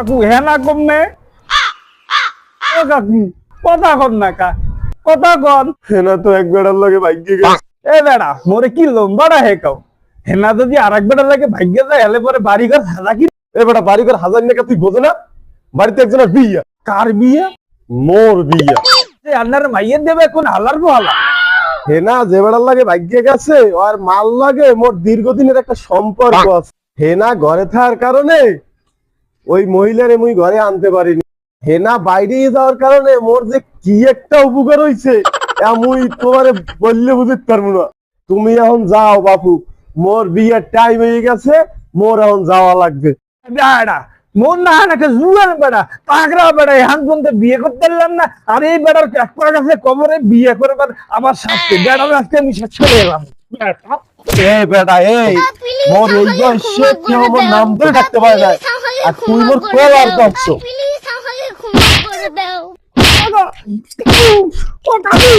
কাকু হেনা কমনে ও কাকু কথা কন না কা কথা কন। হেনা তো এক বেড়ার লগে ভাগ্যে গেছে। এ বেড়া মোরে কি লম্বাটা হে কাও? হেনা যদি আর এক বেটার লাগে ভাগ্য যায় হেলে পরে বাড়ি ঘর সাদা কি? এ বেটা বাড়ি করে হাজার টাকা তুই বোঝে না? বাড়িতে একজনের বিয়া। কার বিয়ে? মোর বিয়া। যে আন্নার মাইয়ের দেবে কোন হালার বহালা? হেনা যে বেড়ার লাগে ভাগ্যে গেছে আর মাল লাগে মোর দীর্ঘদিনের একটা সম্পর্ক আছে। হেনা ঘরে থাকার কারণে ওই মহিলারে মুই ঘরে আনতে পারিনি। হেনা বাইরে যাওয়ার কারণে মোর যে কি একটা উপকার হইছে মুই তোমারে বললে বুঝতে পারব না। তুমি এখন যাও বাপু, মোর বিয়ের টাইম হয়ে গেছে, মোর এখন যাওয়া লাগবে। না হয় না, একটা বেড়া পাকড়া বেড়া এহান পর্যন্ত বিয়ে করতে পারলাম না। আর এই বেড়ার কাছে কবরে বিয়ে করবার আবার সাথে বেড়ার আজকে আমি করে এলাম। এ বেটা এই মোর এই বয়সে কেউ আমার নাম ধরে ডাকতে পারে না আর তুই মোর কল আর করছ প্লিজ আমাকে ক্ষমা করে দাও। ও কাকু